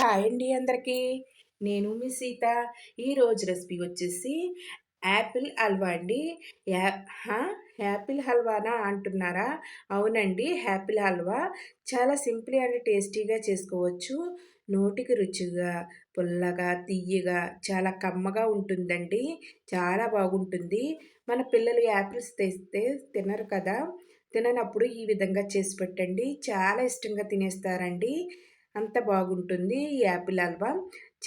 Hi అండి అందరికీ. నేను మీ సీత. ఈరోజు రెసిపీ వచ్చేసి యాపిల్ హల్వా అండి. యా యాపిల్ హల్వానా అంటున్నారా? అవునండి యాపిల్ హల్వా. చాలా సింపుల్ అండ్ టేస్టీగా చేసుకోవచ్చు. నోటికి రుచిగా పుల్లగా తీయగా చాలా కమ్మగా ఉంటుందండి. చాలా బాగుంటుంది. మన పిల్లలు యాపిల్స్ తెస్తే తినరు కదా. తిననప్పుడు ఈ విధంగా చేసి పెట్టండి. చాలా ఇష్టంగా తినేస్తారండి. అంత బాగుంటుంది ఈ యాపిల్ హల్వా.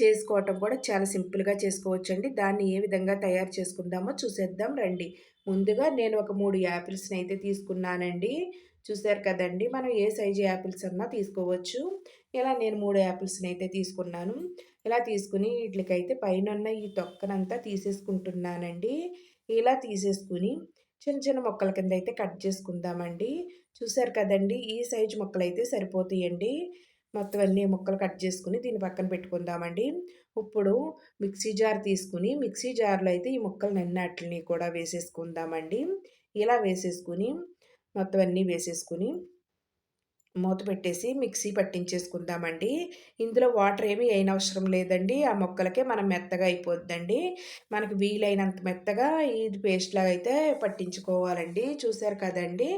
చేసుకోవటం కూడా చాలా సింపుల్గా చేసుకోవచ్చండి. దాన్ని ఏ విధంగా తయారు చేసుకుందామో చూసేద్దాం రండి. ముందుగా నేను ఒక మూడు యాపిల్స్ని అయితే తీసుకున్నానండి. చూసారు కదండి మనం ఏ సైజు యాపిల్స్ అన్నా తీసుకోవచ్చు. ఇలా నేను మూడు యాపిల్స్ని అయితే తీసుకున్నాను. ఇలా తీసుకుని వీటికైతే పైన ఈ తొక్కనంతా తీసేసుకుంటున్నానండి. ఇలా తీసేసుకుని చిన్న చిన్న మొక్కల కింద అయితే కట్ చేసుకుందామండి. చూసారు కదండి ఈ సైజు మొక్కలు అయితే సరిపోతాయండి. మొత్తం అన్ని ముక్కలు కట్ చేసుకుని దీన్ని పక్కన పెట్టుకుందామండి. ఇప్పుడు మిక్సీ జార్ తీసుకుని మిక్సీ జార్లో అయితే ఈ ముక్కలు నన్నట్లని కూడా వేసేసుకుందామండి. ఇలా వేసేసుకుని మొత్తం అన్నీ వేసేసుకుని మూత పెట్టేసి మిక్సీ పట్టించేసుకుందామండి. ఇందులో వాటర్ ఏమీ అవసరం లేదండి. ఆ మొక్కలకే మనం మెత్తగా అయిపోద్దండి. మనకు వీలైనంత మెత్తగా ఇది పేస్ట్ లాగా అయితే పట్టించుకోవాలండి. చూసారు కదండి?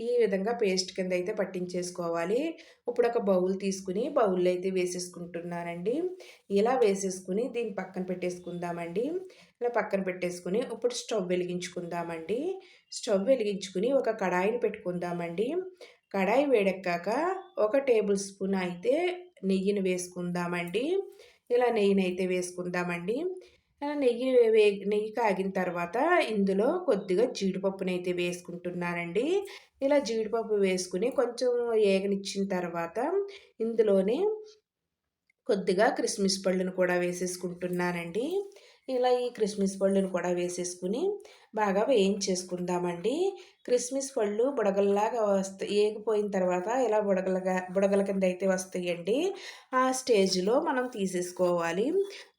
ఈ విధంగా పేస్ట్ కింద అయితే పట్టించేసుకోవాలి. ఇప్పుడు ఒక బౌల్ తీసుకుని బౌల్లో అయితే వేసేసుకుంటున్నానండి. ఇలా వేసేసుకుని దీన్ని పక్కన పెట్టేసుకుందామండి. ఇలా పక్కన పెట్టేసుకుని ఇప్పుడు స్టవ్ వెలిగించుకుందామండి. స్టవ్ వెలిగించుకుని ఒక కడాయిని పెట్టుకుందామండి. కడాయి వేడెక్కాక ఒక టేబుల్ స్పూన్ అయితే నెయ్యిని వేసుకుందామండి. ఇలా నెయ్యిని అయితే వేసుకుందామండి. నెయ్యి వే నెయ్యి కాగిన తర్వాత ఇందులో కొద్దిగా జీడిపప్పుని అయితే వేసుకుంటున్నానండి. ఇలా జీడిపప్పు వేసుకుని కొంచెం ఏగనిచ్చిన తర్వాత ఇందులోనే కొద్దిగా క్రిస్మస్ పళ్ళును కూడా వేసేసుకుంటున్నానండి. ఇలా ఈ క్రిస్మస్ పళ్ళును కూడా వేసేసుకుని బాగా వేయించేసుకుందామండి. క్రిస్మస్ పళ్ళు బుడగల్లాగా వస్తాయి ఏగిపోయిన తర్వాత ఇలా బుడగలగా బుడగల కింద అయితే వస్తాయండి. ఆ స్టేజ్లో మనం తీసేసుకోవాలి.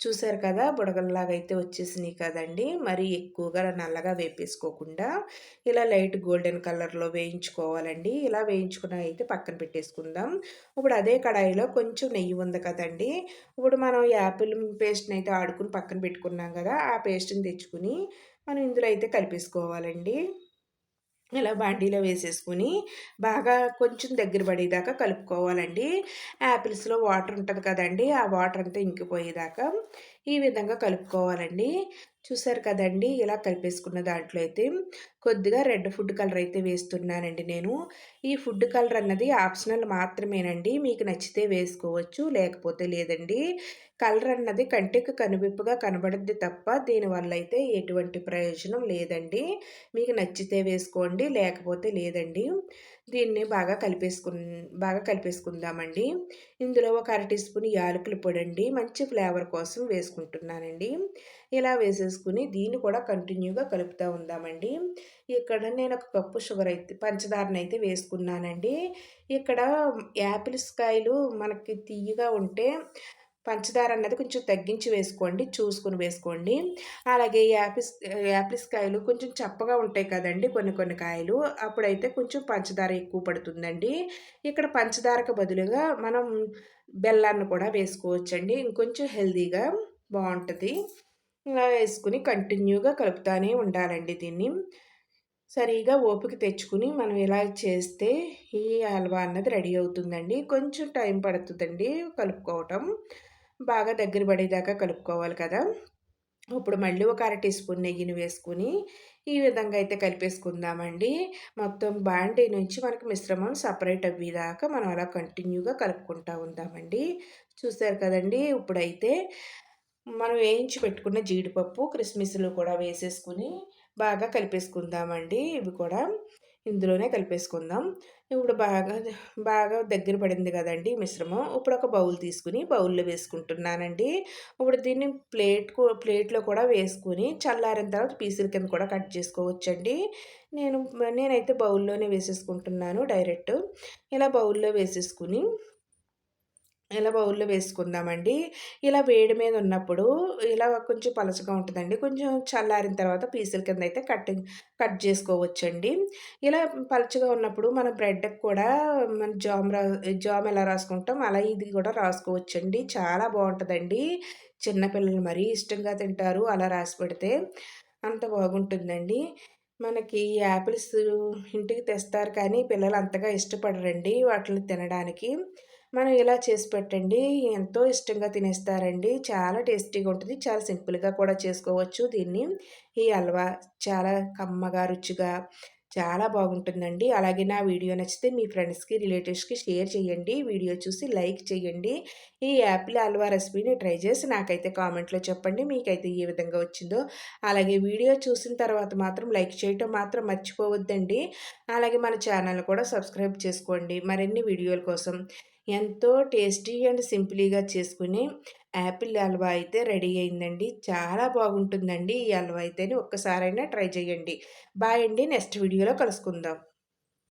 చూసారు కదా బుడగల్లాగా అయితే వచ్చేసినాయి కదండి. మరి ఎక్కువగా నల్లగా వేపేసుకోకుండా ఇలా లైట్ గోల్డెన్ కలర్లో వేయించుకోవాలండి. ఇలా వేయించుకున్న అయితే పక్కన పెట్టేసుకుందాం. ఇప్పుడు అదే కడాయిలో కొంచెం నెయ్యి ఉంది కదండి. ఇప్పుడు మనం యాపిల్ పేస్ట్ని అయితే ఆడుకుని పక్కన పెట్టుకున్నాం కదా ఆ పేస్ట్ని తెచ్చుకుని మనం ఇందులో అయితే కలిపేసుకోవాలండి. ఇలా బాండీలో వేసేసుకుని బాగా కొంచెం దగ్గర పడేదాకా కలుపుకోవాలండి. యాపిల్స్లో వాటర్ ఉంటుంది కదండి ఆ వాటర్ అంతా ఇంకిపోయేదాకా ఈ విధంగా కలుపుకోవాలండి. చూసారు కదండి ఇలా కలిపేసుకున్న దాంట్లో అయితే కొద్దిగా రెడ్ ఫుడ్ కలర్ అయితే వేస్తున్నానండి నేను. ఈ ఫుడ్ కలర్ అన్నది ఆప్షనల్ మాత్రమేనండి. మీకు నచ్చితే వేసుకోవచ్చు లేకపోతే లేదండి. కలర్ అన్నది కంటికి కనువిప్పుగా కనబడద్ది తప్ప దీనివల్ల అయితే ఎటువంటి ప్రయోజనం లేదండి. మీకు నచ్చితే వేసుకోండి లేకపోతే లేదండి. దీన్ని బాగా కలిపేసుకు బాగా కలిపేసుకుందామండి. ఇందులో ఒక అర టీ స్పూన్ యాలకులు పొడండి మంచి ఫ్లేవర్ కోసం వేసుకుంటున్నానండి. ఇలా వేసేసుకుని దీన్ని కూడా కంటిన్యూగా కలుపుతూ ఉందామండి. ఇక్కడ నేను ఒక కప్పు షుగర్ అయితే పంచదారని అయితే వేసుకున్నానండి. ఇక్కడ యాపిల్స్ కాయలు మనకి తీయగా ఉంటే పంచదార అన్నది కొంచెం తగ్గించి వేసుకోండి చూసుకుని వేసుకోండి. అలాగే యాపిస్ యాపిల్స్ కాయలు కొంచెం చప్పగా ఉంటాయి కదండి కొన్ని కొన్ని కాయలు అప్పుడైతే కొంచెం పంచదార ఎక్కువ పడుతుందండి. ఇక్కడ పంచదారకు బదులుగా మనం బెల్లాన్ని కూడా వేసుకోవచ్చండి. ఇంకొంచెం హెల్తీగా బాగుంటుంది. ఇలా వేసుకుని కంటిన్యూగా కలుపుతానే ఉండాలండి దీన్ని. సరిగా ఓపిక తెచ్చుకుని మనం ఇలా చేస్తే ఈ హల్వా అన్నది రెడీ అవుతుందండి. కొంచెం టైం పడుతుందండి కలుపుకోవటం. బాగా దగ్గర పడేదాకా కలుపుకోవాలి కదా. ఇప్పుడు మళ్ళీ ఒక అర టీ స్పూన్ నెయ్యిని వేసుకుని ఈ విధంగా అయితే కలిపేసుకుందామండి. మొత్తం బాండీ నుంచి మనకు మిశ్రమం సపరేట్ అయ్యేదాకా మనం అలా కంటిన్యూగా కలుపుకుంటూ ఉందామండి. చూసారు కదండి ఇప్పుడైతే మనం వేయించి పెట్టుకున్న జీడిపప్పు క్రిస్మిస్లు కూడా వేసేసుకుని బాగా కలిపేసుకుందామండి. ఇవి కూడా ఇందులోనే కలిపేసుకుందాం. ఇప్పుడు బాగా బాగా దగ్గర పడింది కదండి మిశ్రమం. ఇప్పుడు ఒక బౌల్ తీసుకుని బౌల్లో వేసుకుంటున్నానండి. ఇప్పుడు దీన్ని ప్లేట్ ప్లేట్లో కూడా వేసుకుని చల్లారిన తర్వాత పీసుల కింద కూడా కట్ చేసుకోవచ్చండి. నేను నేనైతే బౌల్లోనే వేసేసుకుంటున్నాను డైరెక్ట్. ఇలా బౌల్లో వేసేసుకుని ఇలా బౌల్‌లో వేసుకుందామండి. ఇలా వేడి మీద ఉన్నప్పుడు ఇలా కొంచెం పలచగా ఉంటుందండి కొంచెం చల్లారిన తర్వాత పీసుల కింద అయితే కట్ కట్ చేసుకోవచ్చండి. ఇలా పలచగా ఉన్నప్పుడు మన బ్రెడ్‌కి కూడా మన జామ్ రా జామ్ ఎలా రాసుకుంటాం అలా ఇది కూడా రాసుకోవచ్చండి. చాలా బాగుంటుందండి చిన్నపిల్లలు మరీ ఇష్టంగా తింటారు అలా రాసి పెడితే. అంత బాగుంటుందండి. మనకి యాపిల్స్ ఇంటికి తెస్తారు కానీ పిల్లలు అంతగా ఇష్టపడరండి వాటిని తినడానికి. మనం ఇలా చేసి పెట్టండి ఎంతో ఇష్టంగా తినేస్తారండి. చాలా టేస్టీగా ఉంటుంది. చాలా సింపుల్‌గా కూడా చేసుకోవచ్చు దీన్ని. ఈ హల్వా చాలా కమ్మగా, రుచిగా చాలా బాగుంటుందండి. అలాగే నా వీడియో నచ్చితే మీ ఫ్రెండ్స్‌కి, రిలేటివ్స్‌కి షేర్ చేయండి. వీడియో చూసి లైక్ చేయండి. ఈ యాపిల్ హల్వా రెసిపీని ట్రై చేసి నాకైతే కామెంట్‌లో చెప్పండి. మీకైతే ఏ విధంగా వచ్చిందో. అలాగే వీడియో చూసిన తర్వాత మాత్రం లైక్ చేయటం మాత్రం మర్చిపోవద్దండి. అలాగే మన ఛానల్ కూడా సబ్స్క్రైబ్ చేసుకోండి మరిన్ని వీడియోల కోసం. ఎంతో టేస్టీ అండ్ సింపుల్‌గా చేసుకునే యాపిల్ హల్వా అయితే రెడీ అయిందండి. చాలా బాగుంటుందండి ఈ హల్వా అయితే ఒక్కసారైనా ట్రై చేయండి. బాయ్ అండి. నెక్స్ట్ వీడియోలో కలుసుకుందాం.